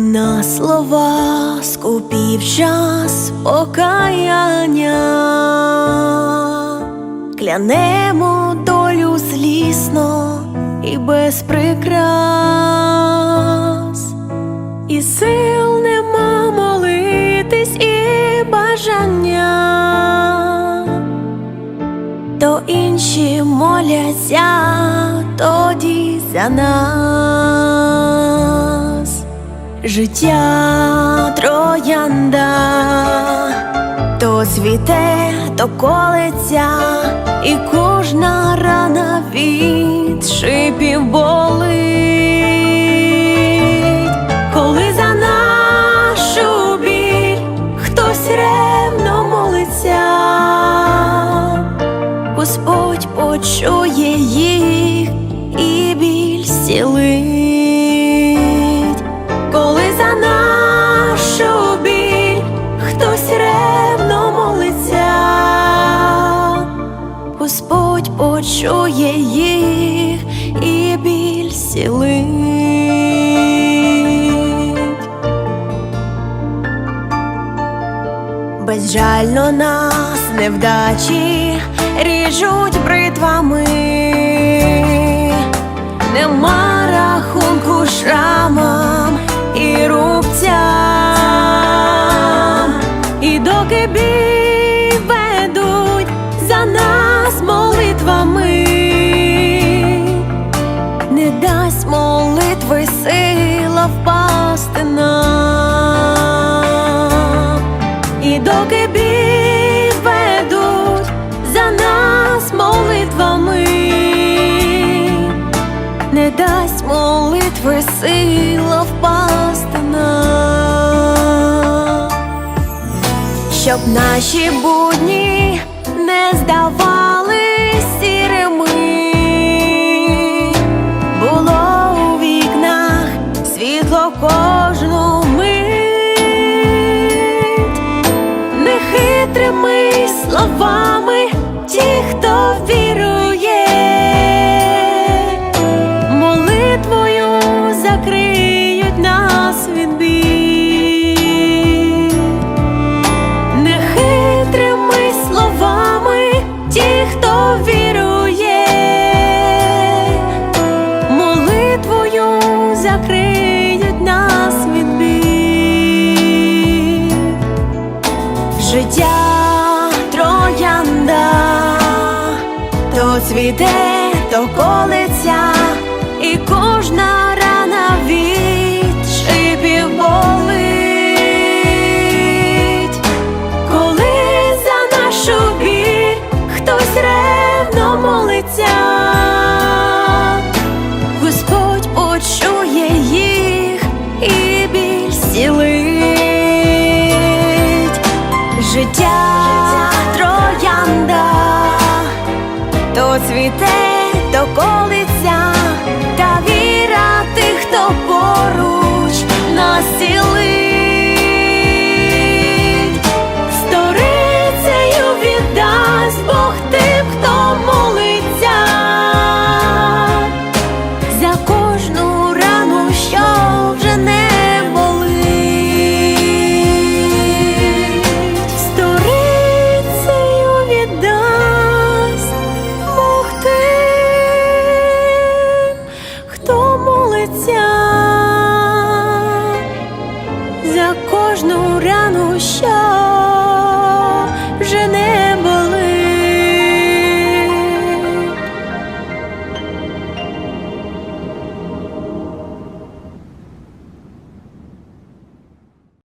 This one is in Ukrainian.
На слова скупів час покаяння, клянемо долю злісно і без прикрас, і сил нема молитись, і бажання, то інші моляться тоді за нас. Життя троянда, то цвіте, то колеться, і кожна рана від шипів болить, Почує їх і біль сілить. Безжально нас невдачі ріжуть бритвами, нема дасть молитви сила впасти нам, щоб наші будні не здавали цвіте, то колеться, і кожна рана від шипів болить, коли за нашу біль хтось ревно молиться, Господь почує їх і біль зцілить. Життя то цвіте, то колиться, та віра тих, хто поруч нас цілить. сторицею віддасть Бог тим, хто молиться. За